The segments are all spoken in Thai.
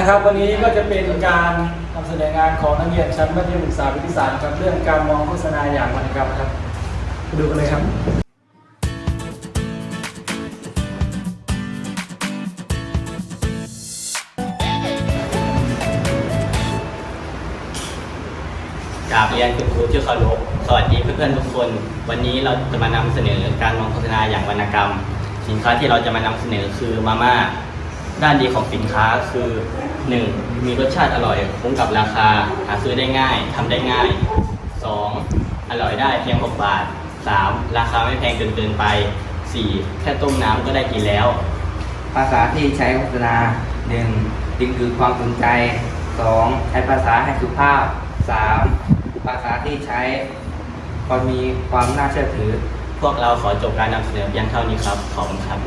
ะครับวันนี้ก็จะเป็นการนำเสนองานของนักเรียนชั้นมัธยมศึกษาปีที่สามครับเรื่องการมองโฆษณาอย่างวรรณกรรมครับไปดูกันเลยครับกราบเรียนคุณครูที่เคารพสวัสดีเพื่อนๆทุกคน วันนี้เราจะมานำเสนอการมองโฆษณาอย่างวรรณกรรม สินค้าที่เราจะมานำเสนอคือมาม่า ด้านดีของสินค้าคือ 1. มีรสชาติอร่อยคุ้มกับราคา หาซื้อได้ง่ายทำได้ง่าย 2. อร่อยได้เพียง 6 บาท 3. ราคาไม่แพงจนเกินไป 4. แค่ต้มน้ำก็ได้กินแล้ว ภาษาที่ใช้โฆษณา 1. ดึงดูดความสนใจ 2. ใช้ภาษาให้สุภาพ 3. ภาษาที่ใช้พอมีความน่าเชื่อถือ พวกเราขอจบการนำเสนอเพียงเท่านี้ครับ ขอบคุณครับ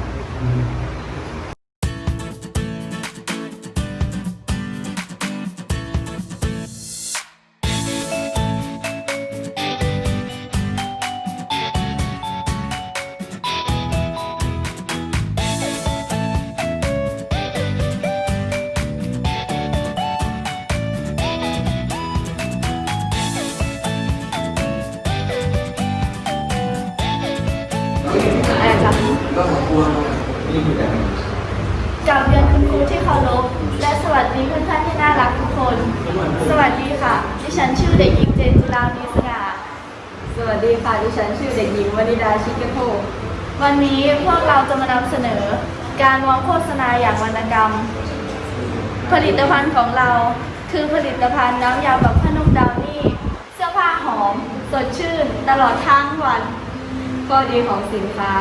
คะกลับเรียนคุณครูที่เคารพและสวัสดีเพื่อนๆที่น่ารักทุกคน สวัสดีค่ะ ดิฉันชื่อเด็กหญิงเจนจิรามีสง่าสวัสดีค่ะ ดิฉันชื่อเด็กหญิงวนิดาชิคเกโพวันนี้พวกเราจะมานำเสนอ การมองโฆษณาอย่างวรรณกรรม ผลิตภัณฑ์ของเราคือผลิตภัณฑ์น้ำยาแบบผ้านุ่มดาวนี่ เสื้อผ้าหอม สดชื่น ตลอดทั้งวัน ข้อดีของสินค้า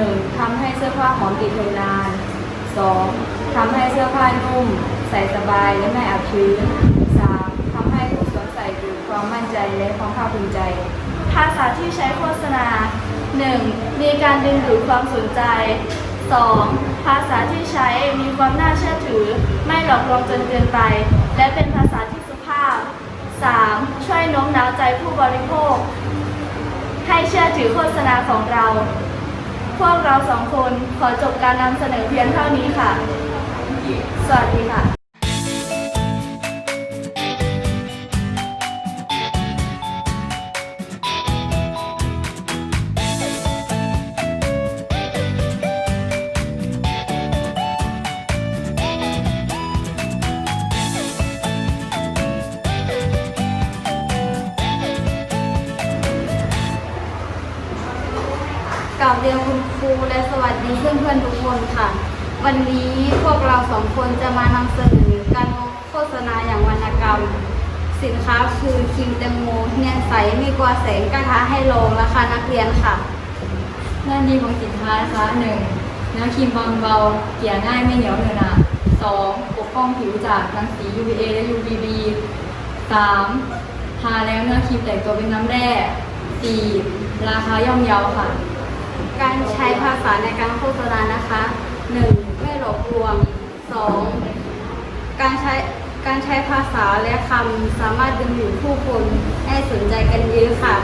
1. ทำให้เสื้อผ้าหอมติดทนนาน 2. ทำให้เสื้อผ้านุ่ม ใส่สบายและไม่อับชื้น 3. ทำให้ผู้สวมใส่เกิดความมั่นใจและความภาคภูมิใจ ภาษาที่ใช้โฆษณา 1. มีการดึงดูดความสนใจ 2. ภาษาที่ใช้มีความน่าเชื่อถือ ไม่หลอกลวงจนเกินไป และเป็นภาษาที่สุภาพ 3. ช่วยโน้มน้าวใจผู้บริโภค ให้เชื่อถือโฆษณาของเรา พวกเราสองคนขอจบการนำเสนอเพียงเท่านี้ค่ะ สวัสดีค่ะ กลับเรียนคุณครูและสวัสดีเพื่อนๆทุกคนค่ะ วันนี้พวกเราสองคนจะมานำเสนอการโฆษณาอย่างวรรณกรรม สินค้าคือครีมแตงโมเนียนใสไม่กลัวแสงกระทะให้ลงราคานักเรียนค่ะด้านดีของสินค้านะคะหนึ่งเนื้อครีมบางเบาเกลี่ยง่ายไม่เหนียวเหนอะหนะสองปกป้องผิวจากรังสี UVA และ UVB สามทาแล้วเนื้อครีมแต่งตัวเป็นน้ำแร่สี่ราคาย่อมเยาค่ะ การใช้ภาษาในการโฆษณานะคะ 1. ไม่หลอกลวง 2. การใช้การใช้ภาษาและคำสามารถดึงดูดผู้คนให้สนใจกันเยอะค่ะ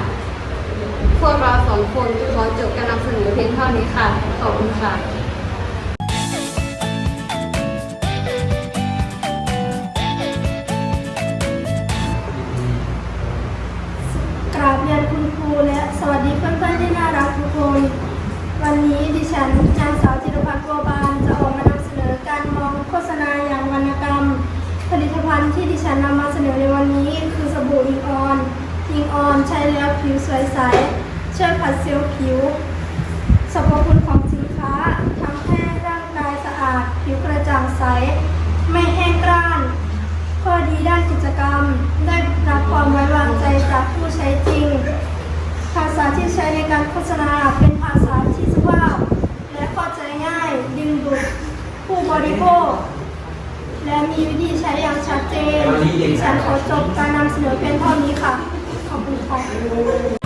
พวกเราสองคนขอจบการนำเสนอเพียงเท่านี้ค่ะ ขอบคุณค่ะ ฉันนางสาวจิรพัฒน์บัวบานจะออกมานำเสนอการมองโฆษณาอย่างวรรณกรรม ผลิตภัณฑ์ที่ดิฉันนำมาเสนอในวันนี้ คือสบู่อิงออนอิงออนใช้แล้วผิวสวยใสช่วยผัดเซลล์ผิวสรรพคุณของสินค้าทำให้ร่างกายสะอาด ผิวกระจ่างใส ไม่แห้งกร้านข้อดีด้านกิจกรรม ได้รับความไว้วางใจจากผู้ใช้จริง ภาษาที่ใช้ในการโฆษณาเป็นภาษาที่สุภาพ และเข้าใจง่าย ดึงดูดผู้บริโภค และมีวิธีใช้อย่างชัดเจน ฉันขอจบการนำเสนอเพียงเท่านี้ค่ะ ขอบคุณค่ะ